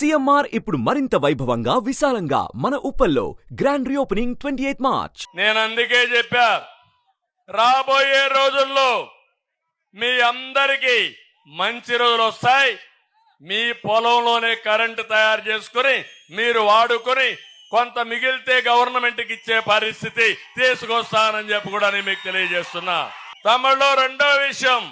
CMR ఇప్పుడు మరింత వైభవంగా విశాలంగా మన ఉప్పల్లో grand reopening twenty eighth March నేను అందుకే చెప్పా రాబోయే రోజుల్లో మీ అందరికీ మంచి రోజులు వస్తాయి. మీ పొలంలోనే కరెంటు తయారు చేసుకుని మీరు వాడుకొని కొంత మిగిలితే గవర్నమెంట్కి ఇచ్చే పరిస్థితి తీసుకొస్తానని చెప్పి కూడా నేను మీకు తెలియజేస్తున్నా. తమిళలో రెండో విషయం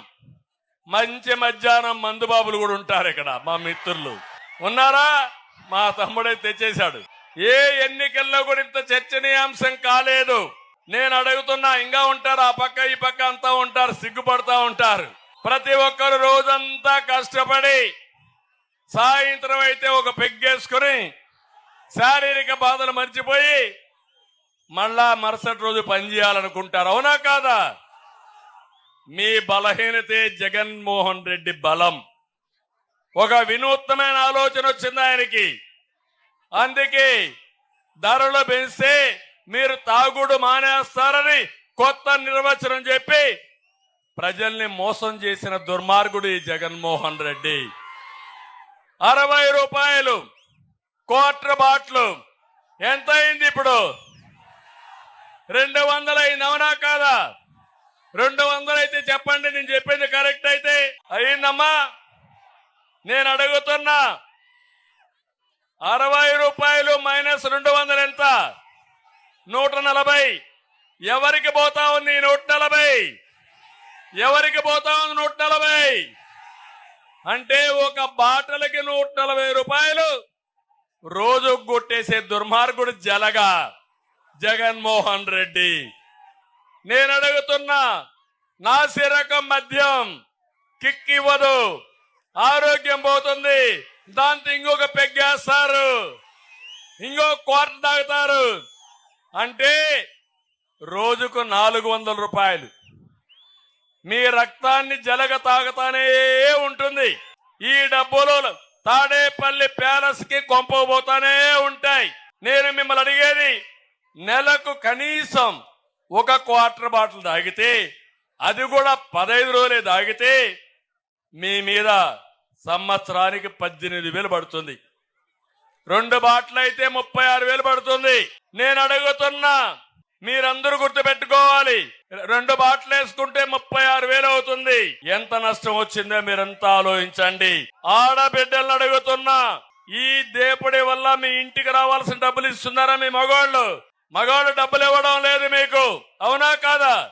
మంచి మధ్యాహ్నం మందుబాబులు కూడా ఉంటారు ఇక్కడ మా మిత్రులు. ఉన్నారా? మా తమ్ముడే తెచ్చేశాడు. ఏ ఎన్నికల్లో కూడా ఇంత చర్చనీయాంశం కాలేదు. నేను అడుగుతున్నా ఇంకా ఉంటారు ఆ పక్క ఈ పక్క అంతా ఉంటారు సిగ్గుపడతా ఉంటారు. ప్రతి ఒక్కరు రోజంతా కష్టపడి సాయంత్రం అయితే ఒక పెగ్గేసుకుని శారీరక బాధలు మర్చిపోయి మళ్ళా మరుసటి రోజు పనిచేయాలనుకుంటారు అవునా కాదా? మీ బలహీనతే జగన్మోహన్ రెడ్డి బలం. ఒక వినూత్నమైన ఆలోచన వచ్చింది ఆయనకి. అందుకే ధరలు పెంచితే మీరు తాగుడు మానేస్తారని కొత్త నిర్వచనం చెప్పి ప్రజల్ని మోసం చేసిన దుర్మార్గుడు ఈ జగన్మోహన్ రెడ్డి. అరవై రూపాయలు క్వార్టర్ బాట్లు ఎంత అయింది ఇప్పుడు? రెండు వందలు అవునా కాదా? రెండు వందలు అయితే చెప్పండి నేను చెప్పింది కరెక్ట్ అయితే అయిందమ్మా. నేను అడుగుతున్నా అరవై రూపాయలు మైనస్ రెండు వందలు ఎంత? నూట నలభై. ఎవరికి పోతా ఉంది నూట నలభై? ఎవరికి పోతా ఉంది నూట నలభై? అంటే ఒక బాటలకి నూట నలభై రూపాయలు రోజు కొట్టేసే దుర్మార్గుడు జలగా జగన్మోహన్ రెడ్డి. నేను అడుగుతున్నా నాసిరకం మద్యం కిక్ ఇవ్వదు ఆరోగ్యం పోతుంది. దాంతో ఇంకొక పెగ్గేస్తారు ఇంకో క్వార్టర్ తాగుతారు. అంటే రోజుకు నాలుగు వందల రూపాయలు. మీ రక్తాన్ని జలగ తాగుతానే ఉంటుంది. ఈ డబ్బులు తాడేపల్లి ప్యాలెస్కి కొంపబోతానే ఉంటాయి. నేను మిమ్మల్ని అడిగేది నెలకు కనీసం ఒక క్వార్టర్ బాటిల్ తాగితే అది కూడా పదహైదు రోజులే తాగితే మీ మీద సంవత్సరానికి పద్దెనిమిది వేలు పడుతుంది. రెండు బాట్లు అయితే ముప్పై ఆరు వేలు పడుతుంది. నేను అడుగుతున్నా మీరందరూ గుర్తు పెట్టుకోవాలి రెండు బాట్లు వేసుకుంటే ముప్పై ఆరు వేలు అవుతుంది. ఎంత నష్టం వచ్చిందో మీరంతా ఆలోచించండి. ఆడబిడ్డలను అడుగుతున్నా ఈ దేపుడి వల్ల మీ ఇంటికి రావాల్సిన డబ్బులు ఇస్తున్నారా మీ మగవాళ్ళు? మగవాళ్ళు డబ్బులు ఇవ్వడం లేదు మీకు. అవునా కాదా?